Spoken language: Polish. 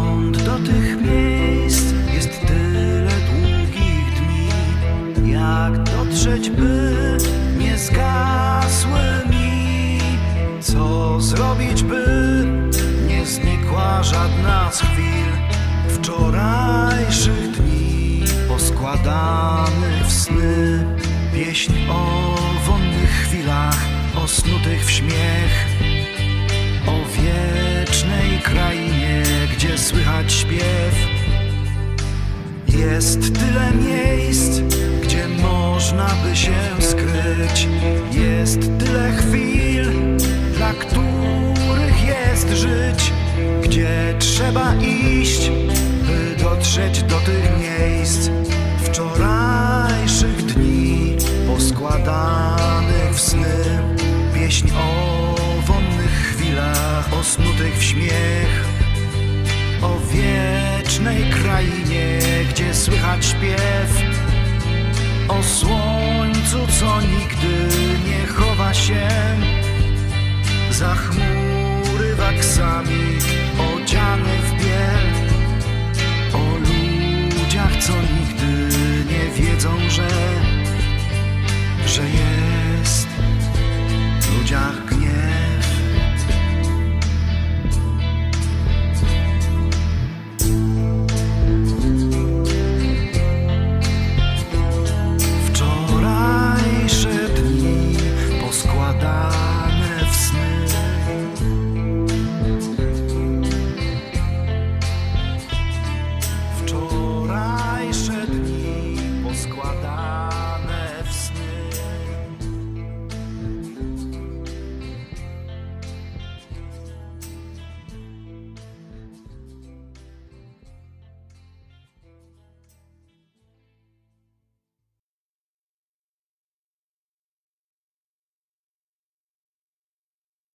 Stąd do tych miejsc jest tyle długich dni. Jak dotrzeć, by nie zgasły mi? Co zrobić, by nie znikła żadna z chwil wczorajszych dni, poskładanych w sny, pieśń o Jest tyle miejsc, gdzie można by się skryć. Jest tyle chwil, dla których jest żyć. Gdzie trzeba iść, by dotrzeć do tych miejsc Wczorajszych dni poskładanych w sny. Pieśń o wonnych chwilach, osnutych w śmiech wiecznej krainie, gdzie słychać śpiew o słońcu, co nigdy nie chowa się za chmury waksami odziane w biel, o ludziach, co nigdy nie wiedzą, że, że jest.